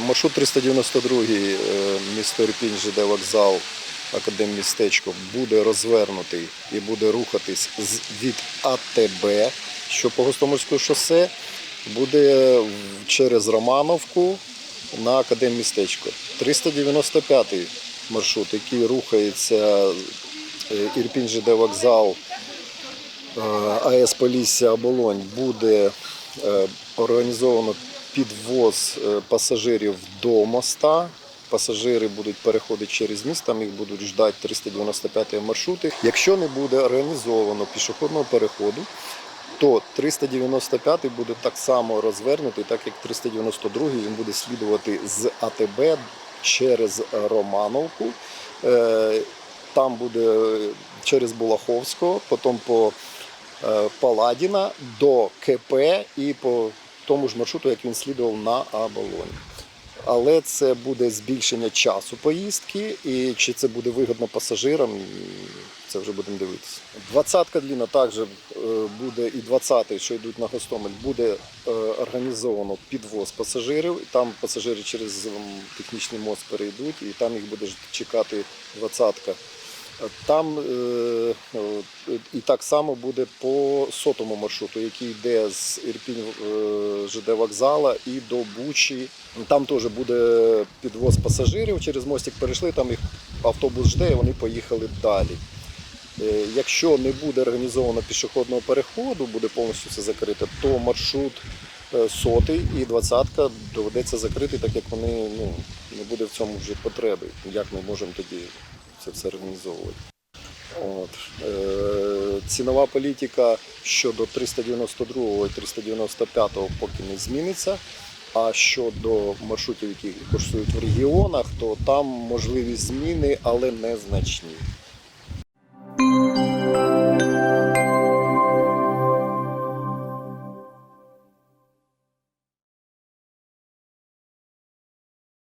Маршрут 392 е, місто Ірпінь, ЖД вокзал, Академмістечко буде розвернутий і буде рухатись від АТБ, що по Гостомельському шосе, буде через Романовку на Академмістечко. 395 маршрут, який рухається е, Ірпінь, ЖД вокзал, е, АЕС Полісся Оболонь буде е, організовано підвоз е, пасажирів до моста. Пасажири будуть переходити через міст, там їх будуть ждати 395 маршрути. Якщо не буде організовано пішохідного переходу, то 395 буде так само розвернутий, так як 392 він буде слідувати з АТБ через Романовку. Е, Там буде через Булаховського, потім по е, Паладіна до КП і по тому ж маршруту, як він слідував на Аболоні. Але це буде збільшення часу поїздки, і чи це буде вигідно пасажирам, це вже будемо дивитися. Двадцятка длінна також е, буде і 20 що йдуть на Гостомель, буде е, організовано підвоз пасажирів. Там пасажири через технічний мост перейдуть, і там їх буде чекати двадцятка. Там е, е, і так само буде по сотому маршруту, який йде з Ірпінь е, ЖД вокзала і до Бучі. Там теж буде підвоз пасажирів. Через мостик перейшли, там їх автобус жде, і вони поїхали далі. Якщо не буде організовано пішохідного переходу, буде повністю все закрите, то маршрут сотий і двадцятка доведеться закрити, так як вони ну, не буде в цьому вже потреби. Як ми можемо тоді це все організовувати? От. Е, цінова політика щодо 392 і 395 поки не зміниться. А щодо маршрутів, які курсують в регіонах, то там можливі зміни, але незначні.